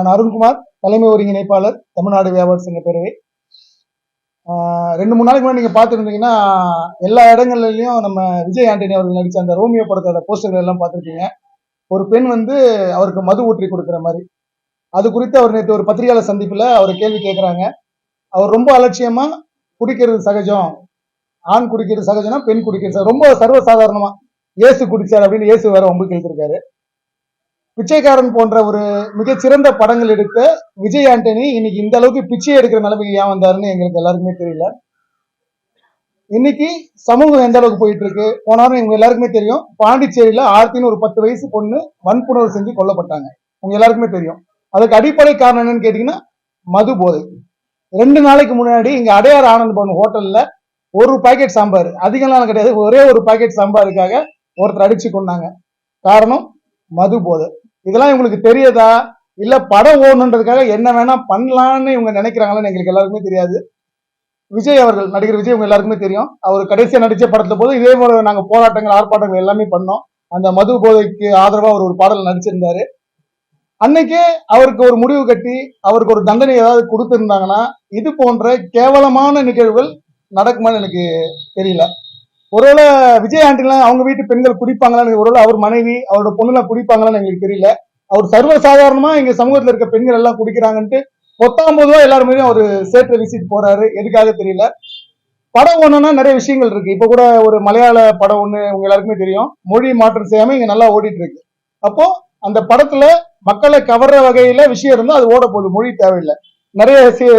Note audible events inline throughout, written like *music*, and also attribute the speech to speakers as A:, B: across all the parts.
A: நான் அருண்குமார் தலைமை ஒருங்கிணைப்பாளர் தமிழ்நாடு வியாபார சங்க பேரவை. ரெண்டு மூணு நாளைக்கு முன்னாடி நீங்க பார்த்துருந்தீங்கன்னா எல்லா இடங்கள்லயும் நம்ம விஜய் ஆண்டனி அவர்கள் நடிச்ச அந்த ரோமியோ படத்தோட போஸ்டர்கள் எல்லாம் பார்த்துருக்கீங்க. ஒரு பெண் வந்து அவருக்கு மது ஊற்றி கொடுக்குற மாதிரி. அது குறித்து அவர் நேற்று ஒரு பத்திரிகையாளர் சந்திப்புல அவர் கேள்வி கேட்குறாங்க அவர் ரொம்ப அலட்சியமா குடிக்கிறது சகஜம். ஆண் குடிக்கிறது சகஜம்னா பெண் குடிக்கிறது ரொம்ப சர்வசாதாரணமா இயேசு குடிச்சார் அப்படின்னு இயேசு வேற ஒம்பு எழுதியிருக்காரு பிச்சைக்காரன் போன்ற ஒரு மிகச்சிறந்த படங்கள் எடுத்த விஜய் ஆண்டனி இன்னைக்கு இந்த அளவுக்கு பிச்சை எடுக்கிற நிலைமைக்கு ஏன் வந்தாருன்னு எங்களுக்கு எல்லாருக்குமே தெரியல. இன்னைக்கு சமூகம் எந்த அளவுக்கு போயிட்டு இருக்கு? போனாலும் இவங்க எல்லாருக்குமே தெரியும். பாண்டிச்சேரியில ஆர்த்தின்னு ஒரு பத்து வயசு பொண்ணு வன்புணர்வு செஞ்சு கொல்லப்பட்டாங்க. உங்க எல்லாருக்குமே தெரியும். அதுக்கு அடிப்படை காரணம் என்னன்னு கேட்டீங்கன்னா மது போதை. ரெண்டு நாளைக்கு முன்னாடி இங்க அடையார் ஆனந்த் பவன் ஹோட்டல்ல ஒரு பாக்கெட் சாம்பார் அதிக நாள் கிடையாது ஒரே ஒரு பாக்கெட் சாம்பாருக்காக ஒருத்தர் அடிச்சு கொண்டாங்க காரணம் மது போதை. இதெல்லாம் இவங்களுக்கு தெரியாதா? இல்ல படம் ஓடணுன்றதுக்காக என்ன வேணா பண்ணலான்னு இவங்க நினைக்கிறாங்களான்னு எங்களுக்கு எல்லாருக்குமே தெரியாது. விஜய் அவர்கள் நடிகர் விஜய் உங்க எல்லாருக்குமே தெரியும். அவர் கடைசியா நடிச்ச படத்துல போது இதே போல நாங்க போராட்டங்கள் ஆர்ப்பாட்டங்கள் எல்லாமே பண்ணோம். அந்த மது போதைக்கு ஆதரவா அவர் ஒரு பாடல் நடிச்சிருந்தாரு. அன்னைக்கே அவருக்கு ஒரு முடிவு கட்டி அவருக்கு ஒரு தண்டனை ஏதாவது கொடுத்திருந்தாங்கன்னா இது போன்ற கேவலமான நிகழ்வுகள் நடக்குமான்னு எனக்கு தெரியல. ஒருவேளை விஜய் ஆண்டிலாம் அவங்க வீட்டு பெண்கள் குடிப்பாங்களான்னு ஒருவேளை அவர் மனைவி அவரோட பொண்ணுலாம் குடிப்பாங்களான்னு எங்களுக்கு தெரியல. அவர் சர்வ சாதாரணமா எங்க சமூகத்துல இருக்க பெண்கள் எல்லாம் குடிக்கிறாங்கன்ட்டு பத்தாம் பொதுவா எல்லாருமே அவர் சேர்த்து வீசிட்டு போறாரு. எதுக்காக தெரியல. படம் ஒண்ணுன்னா நிறைய விஷயங்கள் இருக்கு. இப்ப கூட ஒரு மலையாள படம் ஒண்ணு உங்க எல்லாருக்குமே தெரியும். மொழி மாற்றம் செய்யாம இங்க நல்லா ஓடிட்டு இருக்கு அப்போ அந்த படத்துல மக்களை கவர்ற வகையில விஷயம் இருந்தா அது ஓட போகுது மொழி தேவையில்லை. நிறைய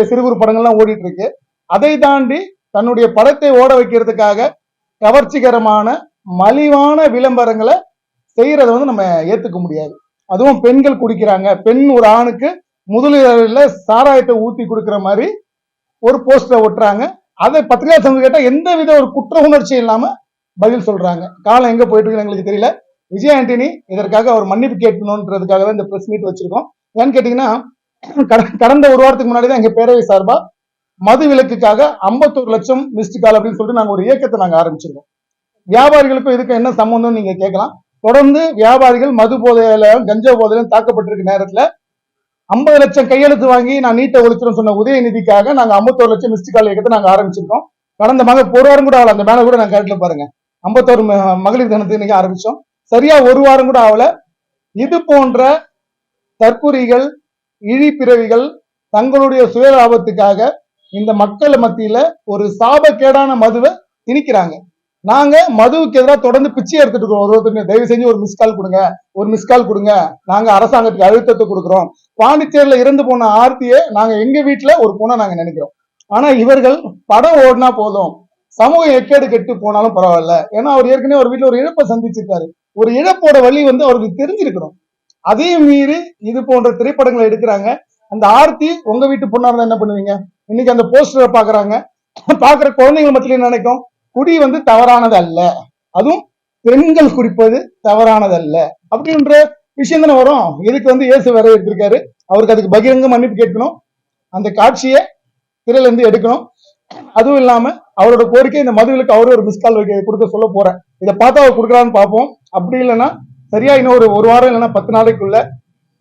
A: சிறு குறு படங்கள்லாம் ஓடிட்டு இருக்கு அதை தாண்டி தன்னுடைய படத்தை ஓட வைக்கிறதுக்காக கவர்ச்சிகரமான மலிவான விளம்பரங்களை செய்யறத வந்து நம்ம ஏத்துக்க முடியாது. அதுவும் பெண்கள் குடிக்கிறாங்க. பெண் ஒரு ஆணுக்கு முதலில் சாராயத்தை ஊத்தி கொடுக்குற மாதிரி ஒரு போஸ்டரை ஒட்டுறாங்க. அதை பத்திரிகை சங்கம் கேட்டா எந்த வித ஒரு குற்ற உணர்ச்சி இல்லாம பதில் சொல்றாங்க. காலம் எங்க போயிட்டு இருக்குன்னு எங்களுக்கு தெரியல. விஜய் ஆண்டனி இதற்காக அவர் மன்னிப்பு கேட்கணுன்றதுக்காக தான் இந்த பிரஸ் மீட் வச்சிருக்கோம். ஏன்னு கேட்டீங்கன்னா கட- கடந்த ஒரு வாரத்துக்கு முன்னாடி தான் எங்க பேரவை சார்பா மது விலக்குக்காக 51 லட்சம் மிஸ்டு கால் அப்படின்னு சொல்லிட்டு நாங்க ஒரு இயக்கத்தை நாங்க ஆரம்பிச்சிருக்கோம். வியாபாரிகளுக்கும் இதுக்கும் என்ன சம்பந்தம் நீங்க கேட்கலாம். தொடர்ந்து வியாபாரிகள் மது போதையில கஞ்சா போதையிலும் தாக்கப்பட்டிருக்க நேரத்துல 50 லட்சம் கையெழுத்து வாங்கி நான் நீட்டை ஒழிச்சிடும் சொன்ன உதயநிதிக்காக நாங்க 51 லட்சம் மிஸ்டு கால் இயக்கத்தை நாங்க ஆரம்பிச்சிருக்கோம். கடந்த மக ஒரு வாரம் கூட ஆகல. அந்த மேலே கூட நாங்கள் கேட்டுல பாருங்க. 51 ம- மகளிர் தினத்தை இன்னைக்கு ஆரம்பிச்சோம். சரியா ஒரு வாரம் கூட ஆகல. இது போன்ற தற்குறிகள் இழிப்பிறவிகள் தங்களுடைய சுய லாபத்துக்காக இந்த மக்கள் மத்தியில ஒரு சாபக்கேடான மதுவை திணிக்கிறாங்க. நாங்க மதுவுக்கு எதிராக தொடர்ந்து பிச்சை எடுத்துட்டு இருக்கோம் ஒரு தயவு செஞ்சு ஒரு மிஸ் கால் கொடுங்க. ஒரு மிஸ்கால் கொடுங்க. நாங்க அரசாங்கத்துக்கு அழுத்தத்தை கொடுக்குறோம். பாண்டிச்சேரியில இறந்து போன ஆர்த்தியை நாங்க எங்க வீட்டுல ஒரு பொண்ணை நாங்க நினைக்கிறோம். ஆனா இவர்கள் படம் ஓடினா போதும். சமூகம் எக்கேடு கெட்டு போனாலும் பரவாயில்ல. ஏன்னா அவர் ஏற்கனவே ஒரு வீட்டுல ஒரு இழப்பை சந்திச்சிருக்காரு. ஒரு இழப்போட வழி வந்து அவருக்கு தெரிஞ்சிருக்கணும். அதையும் மீறி இது போன்ற திரைப்படங்களை எடுக்கிறாங்க. அந்த ஆர்த்தி உங்க வீட்டு பொண்ணா இருந்தா என்ன பண்ணுவீங்க? இன்னைக்கு அந்த போஸ்டரை பாக்குறாங்க. பாக்குற குழந்தைங்க மத்தியில நினைக்கும்? குடி வந்து தவறானது அல்ல. அதுவும் பெண்கள் குடிப்பது தவறானது அல்ல. அப்படின்ற விஷயம் தானே வரும். இதுக்கு வந்து இயேசு வேற எடுத்திருக்காரு அவருக்கு அதுக்கு பகிரங்க மன்னிப்பு கேட்கணும். அந்த காட்சியை திரையில இருந்து எடுக்கணும். அதுவும் இல்லாம அவரோட கோரிக்கை இந்த மதுவிலுக்கு அவரே ஒரு மிஸ்கால் வைக்க கொடுக்க சொல்ல போறேன். இதை பார்த்தா அவர் கொடுக்குறான்னு பார்ப்போம். அப்படி இல்லைன்னா சரியா இன்னும் ஒரு ஒரு வாரம் இல்லைன்னா பத்து நாளைக்குள்ள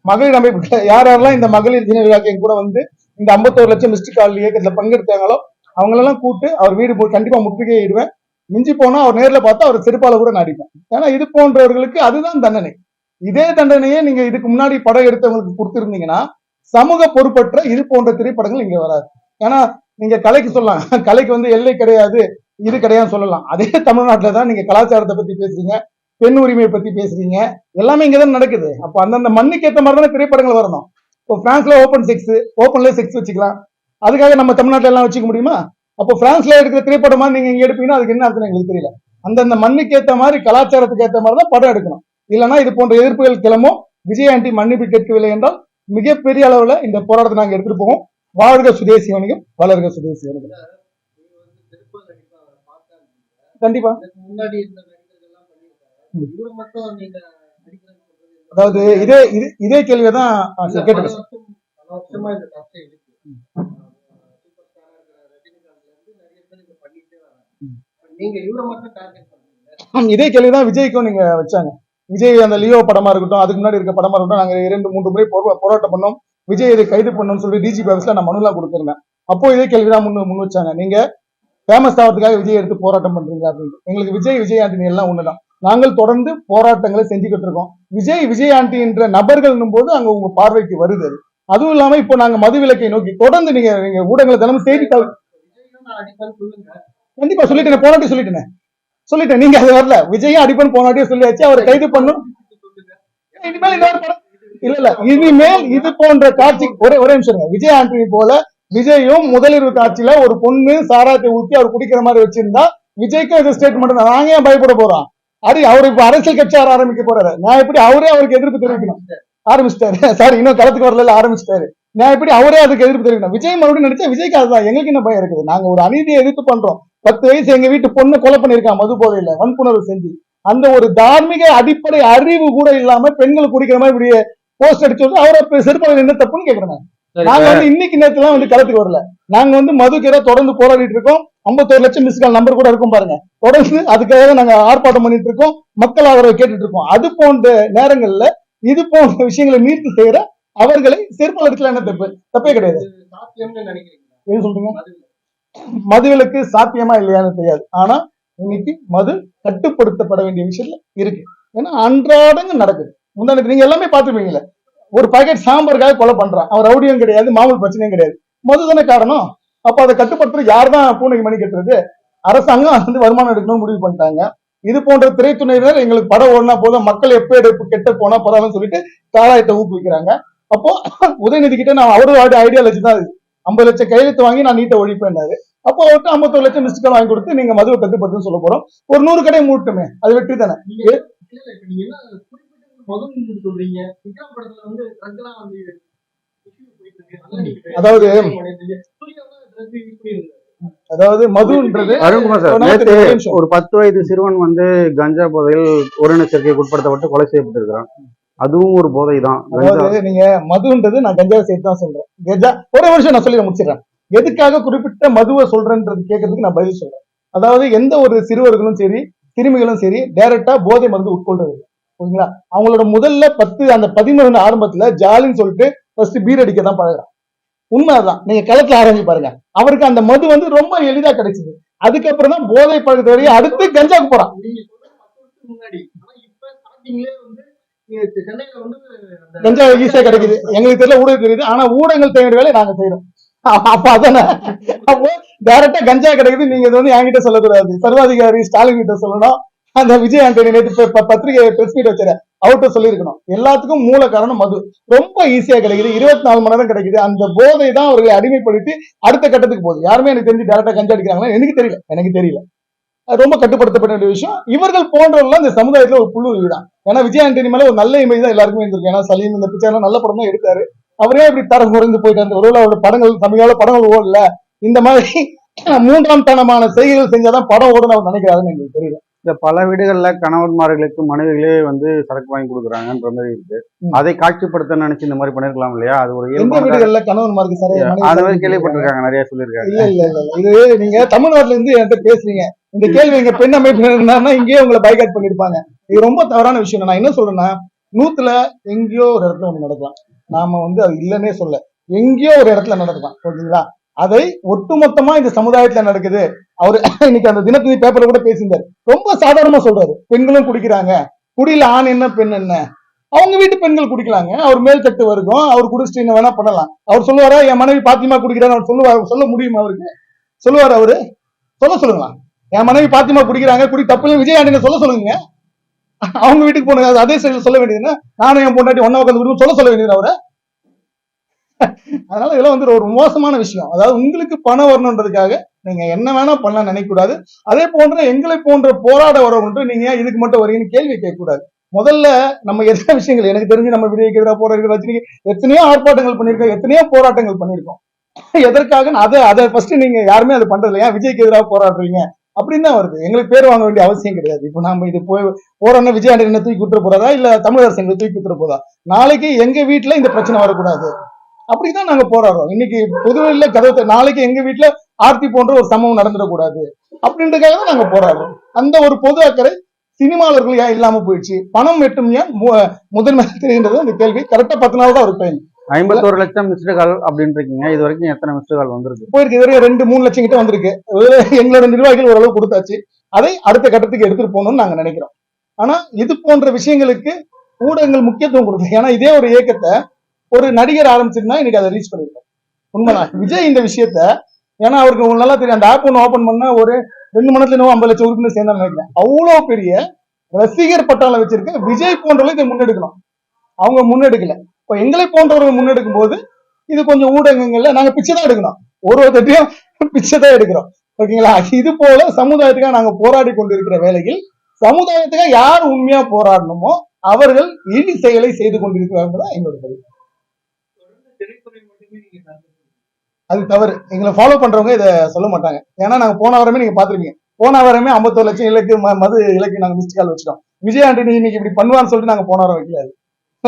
A: மகளிர் அமைப்புல யார் யாரெல்லாம் இந்த மகளிர் தின விழாக்கு கூட வந்து இந்த 51 லட்சம் மிஸ்டு கால் இயக்கத்துல பங்கெடுத்தாங்களோ அவங்களெல்லாம் கூப்பிட்டு அவர் வீடு போய் கண்டிப்பா முற்றுகையிடுவேன் மிஞ்சி போனா அவர் நேர்ல பார்த்தா அவர் செருப்பால கூட நடிப்பேன் ஏன்னா இது போன்றவர்களுக்கு அதுதான் தண்டனை. இதே தண்டனையே நீங்க இதுக்கு முன்னாடி படம் எடுத்தவங்களுக்கு கொடுத்திருந்தீங்கன்னா சமூக பொறுப்பற்ற இது போன்ற திரைப்படங்கள் இங்க வராது. ஏன்னா நீங்க கலைக்கு சொல்லலாம். கலைக்கு வந்து எல்லை கிடையாது இது கிடையாதுன்னு சொல்லலாம். அதே தமிழ்நாட்டில் தான் நீங்க கலாச்சாரத்தை பத்தி பேசுறீங்க. பெண் உரிமையை பத்தி பேசுறீங்க. எல்லாமே இங்க தான் நடக்குது. அப்போ அந்தந்த மண்ணுக்கு ஏத்த மாதிரி தானே திரைப்படங்கள் வரணும். இப்போ பிரான்ஸ்ல ஓப்பன் செக்ஸ் ஓப்பன்ல செக்ஸ் வச்சுக்கலாம். அதுக்காக நம்ம தமிழ்நாட்டுல எல்லாம் வச்சுக்க முடியுமா? அப்போ பிரான்ஸ்ல எடுக்கிற திரைப்படமா நீங்க இங்க எடுப்பீங்கன்னா அதுக்கு என்ன அர்த்தம் எங்களுக்கு தெரியல. அந்தந்த மண்ணுக்கு ஏத்த மாதிரி கலாச்சாரத்துக்கு ஏத்த மாதிரி தான் படம் எடுக்கணும். இல்லைன்னா இது போன்ற எதிர்ப்புகள் கிளம்பும். விஜய் ஆண்டி மன்னிப்பு கேட்கவில்லை என்றால் மிகப்பெரிய அளவுல இந்த போராட்டத்தை நாங்க எடுத்துட்டு போவோம். வாழ்க சுதேசி வணிகம் வளர்க சுதேசி வணிகம் கண்டிப்பா
B: முன்னாடி
A: அதாவது இதே இது
B: இருந்து நிறைய பேர் இதை
A: இதே கேள்விதான் விஜய்க்கும் நீங்க வச்சாங்க. விஜய் அந்த லியோ படமா இருக்கட்டும் அதுக்கு முன்னாடி இருக்க படமா இருக்கட்டும் நாங்க இரண்டு மூன்று முறை போரா- போராட்டம் பண்ணோம். விஜய் இதை கைது பண்ணணும்னு சொல்லி டிஜிபி ஆஃபீஸ்ல நான் மனுலாம் கொடுத்துருந்தேன். அப்போ இதே கேள்விதான் முன் முன் வச்சாங்க. நீங்க ஃபேமஸ் ஆகிறதுக்காக விஜய் எடுத்து போராட்டம் பண்றீங்க அப்படின்னு. எங்களுக்கு விஜய் விஜய் ஆண்டனி எல்லாம் ஒண்ணுதான். நாங்கள் தொடர்ந்து போராட்டங்களை செஞ்சுக்கிட்டு இருக்கோம். விஜய் விஜய் ஆண்டி என்ற நபர்கள் போது அங்க உங்க பார்வைக்கு வருது. அதுவும் இல்லாம இப்போ நாங்க மதுவிலக்கை நோக்கி தொடர்ந்து நீங்க நீங்க ஊடகங்களை தினமும் செய்தித்தாள் கண்டிப்பா சொல்லிட்டேன் போனாட்டி சொல்லிட்டேன். சொல்லிட்டேன் நீங்க அது வரல. விஜயும் அடிப்பன் போனாட்டியும் சொல்லியாச்சு அவரை கைது பண்ணும். இனிமேல் இன்னொரு இல்ல இல்ல இனிமேல் இது போன்ற காட்சி ஒரே ஒரே நிமிஷம் விஜய் ஆண்டனி போல விஜயும் முதலிரவு காட்சியில ஒரு பொண்ணு சாராத்தை ஊத்தி அவர் குடிக்கிற மாதிரி வச்சிருந்தா விஜய்க்கு இது ஸ்டேட்மெண்ட் தான் நாங்க ஏன் பயப்பட போறோம்? அது அவர் இப்ப அரசியல் கட்சி ஆர ஆரம்பிக்க போறாரு. நான் எப்படி அவரே அவருக்கு எதிர்ப்பு தெரிவிக்கணும்? ஆரம்பிச்சிட்டாரு. *laughs* சாரி இன்னும் களத்துக்கு வரல ஆரம்பிச்சிட்டாரு. நான் எப்படி அவரே அதுக்கு எதிர்ப்பு தெரிவிக்கணும்? விஜய் மறுபடியும் நினைச்சா விஜய்க்கு அதுதான். எங்களுக்கு என்ன பயம் இருக்குது? நாங்க ஒரு அநீதியை எதிர்த்து பண்றோம். பத்து வயசு எங்க வீட்டு பொண்ணு கொலை பண்ணிருக்கான் மது போதையில வன்புணர்வு செஞ்சு. அந்த ஒரு தார்மீக அடிப்படை அறிவு கூட இல்லாம பெண்கள் குடிக்கிற மாதிரி இப்படி போஸ்ட் அடிச்சு வந்து அவரை செருப்பாளர் என்ன தப்புன்னு கேக்குறேன் நாங்க வந்து இன்னைக்கு நேரத்துல வந்து களத்துக்கு வரல. நாங்க வந்து மதுக்கெதிரா தொடர்ந்து போராடிட்டு இருக்கோம். 51 லட்சம் மிஸ் கால் நம்பர் கூட இருக்கும் பாருங்க. தொடர்ந்து அதுக்காக நாங்க ஆர்ப்பாட்டம் பண்ணிட்டு இருக்கோம். மக்கள் ஆதரவை கேட்டுட்டு இருக்கோம். அது போன்ற நேரங்கள்ல இது போன்ற விஷயங்களை நீர்த்து செய்யற அவர்களை செருப்பால் அடிக்கலாம் என்ன தப்பு? தப்பே கிடையாது. ஏன் சொல்றீங்க?
B: மதுவிலக்கு.
A: சாத்தியமா இல்லையான்னு தெரியாது. ஆனா இன்னைக்கு மது கட்டுப்படுத்தப்பட வேண்டிய விஷயத்துல இருக்கு. ஏன்னா அன்றாடங்க நடக்குது. முந்தானத்து நீங்க எல்லாமே பார்த்துருப்பீங்களே ஒரு பாக்கெட் சாம்பாருக்காக கொலை பண்றான். அவன் ரவுடியும் கிடையாது மாமூல் பிரச்சனையும் கிடையாது. மது தானே காரணம்? அப்ப அதை கட்டுப்படுத்துறது யார் தான் பூனைக்கு மணி கட்டுறது? அரசாங்கம் வந்து வருமானம் எடுக்கணும்னு முடிவு பண்ணிட்டாங்க. இது போன்ற திரைத்துறையினர் எங்களுக்கு படம் ஓடினா போதும் மக்கள் எப்ப எடுப்பு கெட்ட போனா பரவாயில்லன்னு சொல்லிட்டு தாராயத்தை ஊக்குவிக்கிறாங்க. அப்போ உதயநிதி கிட்ட நான் அவரோட ஐடியாலஜி தான் இது ஐம்பது லட்சம் கையெழுத்து வாங்கி நான் நீட்டை ஒழிப்பேன்னாரு. அப்போ அவர்கிட்ட ஐம்பத்தொரு லட்சம் மிஸ்டு கால் வாங்கி கொடுத்து நீங்க மதுவை கட்டுப்படுத்துன்னு சொல்ல போறோம். ஒரு நூறு கடை மூட்டுமே அது வெற்றி தானே?
B: சொல்றீங்க? விக்ரம் படத்துல வந்து ட்ரக்லாம் வந்து
A: அதாவது. அதாவது மதுன்றது
C: அருண்குமார் சார் ஒரு பத்து வயது சிறுவன் வந்து கஞ்சா போதையில் ஓரின சேர்க்கைக்கு உட்படுத்தப்பட்டு கொலை செய்யப்பட்டிருக்கிறான். அதுவும் ஒரு போதை தான்.
A: அதாவது நீங்க மதுன்றது நான் கஞ்சாவை சேர்த்து தான் சொல்றேன். கஞ்சா ஒரே வருஷம் நான் சொல்லி முடிச்சிடறேன் எதுக்காக குறிப்பிட்ட மதுவை சொல்றேன்றது கேட்கறதுக்கு நான் பதில் சொல்றேன். அதாவது எந்த ஒரு சிறுவர்களும் சரி சிறுமிகளும் சரி டைரக்டா போதை மருந்து உட்கொள்றது ஓகேங்களா அவங்களோட முதல்ல பத்து அந்த பதிமூணு ஆரம்பத்துல ஜாலின்னு சொல்லிட்டு ஃபர்ஸ்ட் பீர் அடிக்க தான் பழகுறான். உண்மை அதான் நீங்க களத்துல ஆரம்பி பாருங்க. அவருக்கு அந்த மது வந்து ரொம்ப எளிதா கிடைச்சது. அதுக்கப்புறம் தான் போதை பழக்கத்தை வரையும் அடுத்து கஞ்சாக்கு போறான். கஞ்சா ஈஸியா கிடைக்குது. எங்களுக்கு தெரியல ஊடகம் தெரியுது. ஆனா ஊடகங்கள் செய்யற வேலையை நாங்க செய்யறோம் *laughs* அப்ப அதானே? அப்போ டைரக்டா கஞ்சா கிடைக்குது. நீங்க இது வந்து என்கிட்ட சொல்லக்கூடாது. சர்வாதிகாரி ஸ்டாலின் கிட்ட சொல்லணும். அந்த விஜய் ஆண்டனி நேற்று பத்திரிகை பிரஸ் மீட் வச்சாரு. அவர்கிட்ட சொல்லியிருக்கணும். எல்லாத்துக்கும் மூல காரணம் மது. ரொம்ப ஈஸியா கிடைக்குது. இருபத்தி நாலு மணி நேரம் கிடைக்குது. அந்த போதை தான் அவர்களை அடிமைப்படுத்தி அடுத்த கட்டத்துக்கு போகுது. யாருமே எனக்கு தெரிஞ்சு டேரக்டா கஞ்சா அடிக்கிறாங்களா? எனக்கு தெரியல. எனக்கு தெரியல. அது ரொம்ப கட்டுப்படுத்தப்பட வேண்டிய விஷயம். இவர்கள் போன்றவர்கள் இந்த சமுதாயத்துல ஒரு புல்லு தான் ஏன்னா விஜய் ஆண்டனி மேல ஒரு நல்ல இமேஜ் தான் எல்லாருக்குமே இருந்திருக்கு ஏன்னா சலீம் இந்த பிச்சை நல்ல படம் தான் எடுத்தாரு. அவரே இப்படி தரம் குறைந்து போயிட்டாரு? ஒருவேளை அவரோட படங்கள் தமிழால படங்கள் ஓடல. இந்த மாதிரி மூன்றாம் தனமான செய்கைகள் செஞ்சாதான் படம் ஓடுன்னு அவர் நினைக்கிறாருன்னு எங்களுக்கு தெரியல.
C: இந்த பல வீடுகள்ல கணவன்மார்களுக்கு மனைவிகளே வந்து சரக்கு வாங்கி கொடுக்குறாங்கன்ற மாதிரி இருக்கு. அதை காட்சிப்படுத்த நினைச்சு இந்த மாதிரி பண்ணிருக்கலாம் இல்லையா? அது ஒரு
A: எந்த வீடுகள்ல கணவன்மாருக்கு மனைவி
C: அந்த மாதிரி கேள்விப்பட்டிருக்காங்க நிறைய சொல்லியிருக்காங்க.
A: இல்ல இல்ல இல்ல இல்ல. இது நீங்க தமிழ்நாட்டுல இருந்து என்கிட்ட பேசுறீங்க. இந்த கேள்வி எங்க பெண் அமைப்பு இருந்தாருன்னா இங்கேயே உங்களை பைகாட் பண்ணிருப்பாங்க. இது ரொம்ப தவறான விஷயம். நான் என்ன சொல்றேன்னா நூத்துல எங்கேயோ ஒரு இடத்துல ஒண்ணு நடக்கலாம். நாம வந்து அது இல்லைன்னே சொல்ல எங்கேயோ ஒரு இடத்துல நடக்கலாம். ஓகேங்களா அதை ஒட்டுமொத்தமா இந்த சமுதாயத்துல நடக்குது. அவரு *laughs* இன்னைக்கு அந்த தினத்தந்தி பேப்பர்ல கூட பேசியிருந்தாரு. ரொம்ப சாதாரணமா சொல்றாரு. பெண்களும் குடிக்கிறாங்க. குடியில ஆண் என்ன பெண் என்ன? அவங்க வீட்டு பெண்கள் குடிக்கலாங்க. அவர் மேல் தட்டு வருகும் அவர் குடிச்சிட்டு என்ன வேணா பண்ணலாம். அவர் சொல்லுவாரா என் மனைவி பாத்திமா குடிக்கிறான்னு அவர் சொல்லுவார் சொல்ல முடியுமா அவருக்கு? சொல்லுவார் அவரு? சொல்ல சொல்லுங்களா? என் மனைவி பாத்திமா குடிக்கிறாங்க குடி தப்பு விஜய் ஆண்டனி சொல்ல சொல்லுங்க. *laughs* அவங்க வீட்டுக்கு போனது அதே சைடுல சொல்ல வேண்டியதுன்னா நானும் என் பொண்டாட்டி ஒன்னா உட்காந்து சொல்ல சொல்ல வேண்டியது அவரை அதனால இதெல்லாம் வந்து ஒரு மோசமான விஷயம். அதாவது உங்களுக்கு பணம் வரணுன்றதுக்காக நீங்க என்ன வேணா பண்ணலாம் நினைக்கூடாது அதே போன்ற எங்களை போன்ற போராட வரவன்று நீங்க இதுக்கு மட்டும் வரீங்கன்னு கேள்வி கேட்கக்கூடாது. முதல்ல நம்ம எத்தனை *laughs* விஷயங்கள் எனக்கு தெரிஞ்சு நம்ம விஜய்க்கு எதிராக போராட்டம் வச்சிருக்கீங்க. எத்தனையோ ஆர்ப்பாட்டங்கள் பண்ணியிருக்கோம் எத்தனையோ போராட்டங்கள் பண்ணியிருக்கோம். *laughs* எதற்காக அதை அதை ஃபர்ஸ்ட் நீங்க யாருமே அது பண்றது இல்லையா? விஜய்க்கு எதிராக போராடுறீங்க. அப்படின்னு தான் வருது. எங்களுக்கு பேர் வாங்க வேண்டிய அவசியம் கிடையாது. இப்போ நாம இது போய் போறோம்னா விஜய் ஆண்டனி தூக்கி குத்துற போறதா? இல்ல தமிழக அரசு எங்களை தூக்கி விட்டுற போதா நாளைக்கு எங்க வீட்டுல இந்த பிரச்சனை வரக்கூடாது. அப்படிதான் நாங்க போராடுறோம். இன்னைக்கு புதுவையில கதவு நாளைக்கு எங்க வீட்டுல ஆர்த்தி போன்ற ஒரு சம்பவம் நடந்துடக்கூடாது. அப்படின்றதுக்காக தான் நாங்க போராடுறோம். அந்த ஒரு பொது அக்கறை சினிமாளர்கள் ஏன் இல்லாம போயிடுச்சு? பணம் மட்டும் ஏன் முதன்மை தெரிகின்றது அந்த கேள்வி. கரெக்டா பத்து நாள் தான் ஒரு டைம்
C: ஐம்பத்தோரு லட்சம் மிஸ்டு கால் அப்படின்னு இருக்கீங்க இது வரைக்கும் எத்தனை மிஸ்டு கால் வந்திருக்கு?
A: போயிருக்கு. இது வரைக்கும் ரெண்டு மூணு லட்சம் கிட்ட வந்திருக்கு. எங்களோட நிர்வாகிகள் ஓரளவு கொடுத்தாச்சு. அதை அடுத்த கட்டத்துக்கு எடுத்துட்டு போகணும்னு நாங்க நினைக்கிறோம். ஆனா இது போன்ற விஷயங்களுக்கு ஊடகங்கள் முக்கியத்துவம் கொடுக்கும் ஏன்னா இதே ஒரு இயக்கத்தை ஒரு நடிகர் ஆரம்பிச்சிருந்தா இன்னைக்கு அதை ரீச் பண்ணிருக்கோம். உண்மைதான். விஜய் இந்த விஷயத்த ஏன்னா அவருக்கு உங்களுக்கு நல்லா தெரியும் அந்த ஆப் ஒன்று ஓபன் பண்ணா ஒரு ரெண்டு மணி இன்னும் ஐம்பது லட்சம் உறுப்பினர் சேர்ந்தா நினைக்கிறேன். அவ்வளவு பெரிய ரசிகர் பட்டாளம் வச்சிருக்க. விஜய் போன்றவர்கள் இதை முன்னெடுக்கணும். அவங்க முன்னெடுக்கல. இப்போ எங்களை போன்றவர்கள் முன்னெடுக்கும் போது இது கொஞ்சம் ஊடகங்கள்ல நாங்க பிச்சை தான் எடுக்கணும். ஒரு ஒருத்தையும் பிச்சை தான் எடுக்கிறோம். ஓகேங்களா? இது போல சமுதாயத்துக்காக நாங்க போராடி கொண்டிருக்கிற வேலையில் சமுதாயத்துக்காக யார் உண்மையா போராடணுமோ அவர்கள் இழி செயலை செய்து கொண்டிருக்கிறார்கள் தான் எங்களுடைய பதிவு
B: தொடர்ந்து திரைத்துறை மட்டுமே நீங்க சார்ந்து
A: அது தவறு. எங்களை ஃபாலோ பண்றவங்க இதை சொல்ல மாட்டாங்க. ஏன்னா நாங்க போன வாரமே நீங்க பாத்துருப்பீங்க போன வாரமே ஐம்பத்தோரு லட்சம் இலக்கு ம- மது இலக்கு நாங்க மிஸ்ட் கால் வச்சிட்டோம். விஜய் ஆண்டனி இன்னைக்கு இப்படி பண்ணுவான்னு சொல்லிட்டு நாங்க போன வாரம் வைக்கல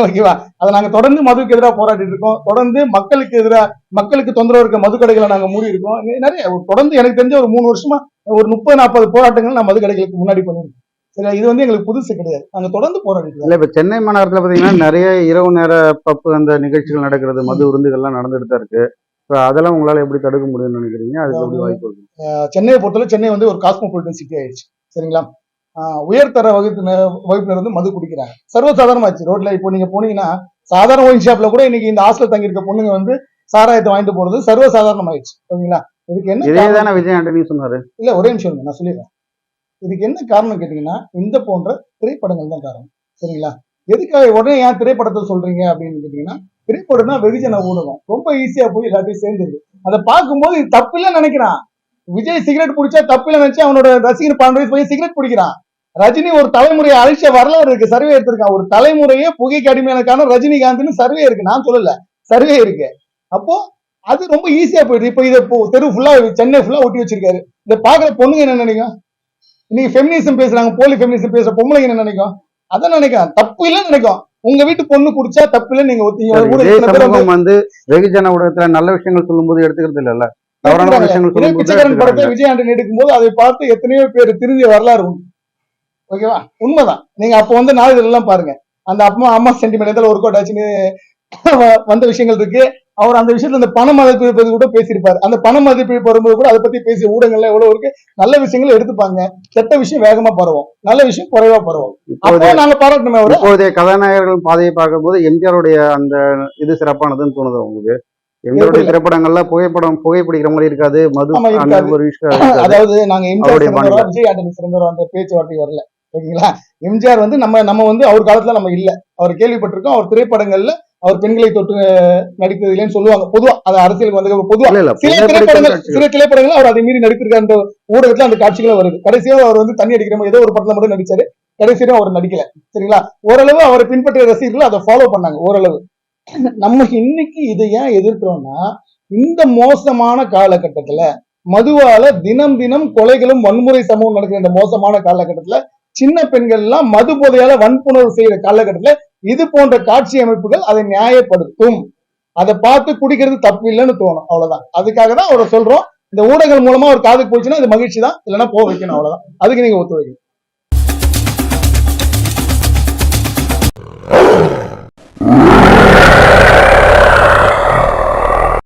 A: ஓகேவா? அதை நாங்க தொடர்ந்து மதுவுக்கு எதிராக போராடிட்டு இருக்கோம். தொடர்ந்து மக்களுக்கு எதிராக மக்களுக்கு தொந்தரவு இருக்க மது கடைகளை நாங்க மூடி இருக்கோம். நிறைய தொடர்ந்து எனக்கு தெரிஞ்ச ஒரு மூணு வருஷமா ஒரு முப்பது நாற்பது போராட்டங்கள் நான் மது கடைகளுக்கு முன்னாடி பண்ணிருக்கேன் சரியா இது வந்து எங்களுக்கு புதுசு கிடையாது. நாங்க தொடர்ந்து போராடிட்டு
C: இல்ல இப்ப சென்னை மாநகரத்துல பாத்தீங்கன்னா நிறைய இரவு நேர பப்பு அந்த நிகழ்ச்சிகள் நடக்கிறது மது விருந்துகள்லாம் நடந்துட்டு தான் இருக்கு. அதெல்லாம் உங்களால எப்படி தடுக்க முடியும்னு நினைக்கிறீங்க? அதுக்கு எப்படி வாய்ப்பு இருக்கு?
A: சென்னையை பொறுத்தவரை சென்னை வந்து ஒரு காஸ்மோபாலிட்டன் சிட்டி ஆயிடுச்சு. சரிங்களா? உயர்தர வகுப்பினர் வகுப்பினர் வந்து மது குடிக்கிறாங்க. சர்வசாதாரணமாச்சு. ரோட்ல இப்போ நீங்க போனீங்கன்னா சாதாரண ஒயின் ஷாப்ல கூட இன்னைக்கு இந்த ஹாஸ்டல் தங்கி இருக்க பொண்ணுங்க வந்து சாராயத்தை வாங்கிட்டு போறது சர்வசாதாரணமாயிடுச்சு. ஓகேங்களா இதுக்கு என்ன
C: விஜய் ஆண்டனி சொன்னாரு?
A: இல்ல ஒரே நிமிஷம் நான் சொல்லிடுறேன். இதுக்கு என்ன காரணம் கேட்டீங்கன்னா இந்த போன்ற திரைப்படங்கள் தான் காரணம். சரிங்களா? எதுக்காக உடனே ஏன் திரைப்படத்தை சொல்றீங்க அப்படின்னு கேட்டீங்கன்னா திரைப்படம்னா வெகுஜன ஊடகம். ரொம்ப ஈஸியா போய் எல்லாத்தையும் சேர்ந்துருது. அதை பார்க்கும்போது இது தப்பில்ல நினைக்கிறான். விஜய் சிகரெட் பிடிச்சா தப்பில்ல நினைச்சு அவனோட ரசிகர் பன்னெண்டு வயசு போய் சிகரெட் பிடிக்கிறான். ரஜினி ஒரு தலைமுறையை அழிச்ச வரலாறு இருக்கு சர்வே எடுத்திருக்கான். ஒரு தலைமுறையே புகைக்கு அடிமையானக்கான ரஜினிகாந்த்னு சர்வே இருக்கு. நான் சொல்லல சர்வே இருக்கு. அப்போ அது ரொம்ப ஈஸியா போயிடுது. இப்போ இதை தெரு ஃபுல்லா சென்னை ஃபுல்லா ஒட்டி வச்சிருக்காரு. இதை பாக்குற பொண்ணுங்க என்ன நினைக்கும்? இன்னைக்கு ஃபெமினிசம் பேசுறாங்க போலி ஃபெமினிசம் பேசுற பொம்பளைங்க என்ன நினைக்கும்? அதான் நினைக்கிறேன். தப்பு இல்லைன்னு நினைக்கும். உங்க வீட்டு பொண்ணு குடிச்சா தப்பு இல்லைன்னு நீங்க வந்து
C: வெகுஜன ஊடகத்துல நல்ல விஷயங்கள் சொல்லும்போது எடுத்துக்கிறது இல்லல்ல? தவறான விஷயங்கள்
A: இதே
C: சொல்லும்போது
A: பிச்சைக்காரன் படத்தை. விஜய் ஆண்டனி எடுக்கும்போது அதை பார்த்து எத்தனையோ பேர் திருந்திய வரலாறு ஓகேவா? உண்மைதான். நீங்க அப்போ வந்து நாளிதழ் எல்லாம் பாருங்க. அந்த அம்மா அம்மா சென்டிமெண்ட் ஒர்க் அவுட் ஆச்சுன்னு *laughs* வந்த விஷயங்கள் இருக்கு. அவர் அந்த விஷயத்துல அந்த பண மதிப்பிழப்பு கூட பேசியிருப்பாரு. அந்த பண மதிப்பிழப்பு வரும்போது கூட அதை பத்தி பேசிய ஊடகங்கள்ல எவ்வளவு இருக்கு? நல்ல விஷயங்களை எடுத்துப்பாங்க. கெட்ட விஷயம் வேகமா பரவும். நல்ல விஷயம் குறைவா பரவும். அப்போ நாங்க பாராட்டணுமே அவரை.
C: இப்போதைய கதாநாயகர்கள் பாதையை பார்க்கும்போது எம்ஜிஆருடைய அந்த இது சிறப்பானதுன்னு தோணுது உங்களுக்கு எங்களுடைய? திரைப்படங்கள்ல புகைப்படம் புகைப்பிடிக்கிற மாதிரி இருக்காது. மது. ஒரு விஷயம்.
A: அதாவது நாங்க எம்ஜிஆர். விஜய் ஆண்டனி சிறந்தவரா அந்த பேச்சுவார்த்தை வரல. ஓகேங்களா? எம்ஜிஆர் வந்து நம்ம நம்ம வந்து அவர் காலத்துல நம்ம இல்ல. அவர் கேள்விப்பட்டிருக்கோம். அவர் திரைப்படங்கள்ல அவர் பெண்களை தொட்டு நடித்தது இல்லைன்னு சொல்லுவாங்க. பொதுவா அது அரசியலுக்கு வந்து பொதுவா சில திரைப்படங்கள்
C: காட்சிகள்.
A: சில திரைப்படங்கள் அவர் அதை மீறி நடித்திருக்காரு. அந்த ஊடகத்துல அந்த காட்சிகளும் வருது. கடைசியா அவர் வந்து தண்ணி அடிக்கிற மாதிரி ஏதோ ஒரு படத்துல மட்டும் நடிச்சாரு. கடைசியிலும் அவர் நடிக்கல. சரிங்களா? ஓரளவு அவரை பின்பற்றிய ரசிகர்கள் அதை ஃபாலோ பண்ணாங்க ஓரளவு. நம்ம இன்னைக்கு இதை ஏன் எதிர்க்கிறோம்னா இந்த மோசமான காலகட்டத்துல மதுவால தினம் தினம் கொலைகளும் வன்முறை சம்பவம் நடக்கிற இந்த மோசமான காலகட்டத்துல சின்ன பெண்கள் எல்லாம் மது போதையால வன்புணர்வு செய்யற காலகட்டத்துல இது போன்ற காட்சி அமைப்புகள் அதை நியாயப்படுத்தும். அதை பார்த்து குடிக்கிறது தப்பு இல்லைன்னு தோணும். அவ்வளவுதான். அதுக்காக தான் அவரை சொல்றோம். இந்த ஊடகங்கள் மூலமா ஒரு காதுக்கு போச்சுன்னா இது மகிழ்ச்சி தான். இல்லைன்னா போக வைக்கணும். அவ்வளவுதான். அதுக்கு நீங்க ஒத்துழைக்கணும்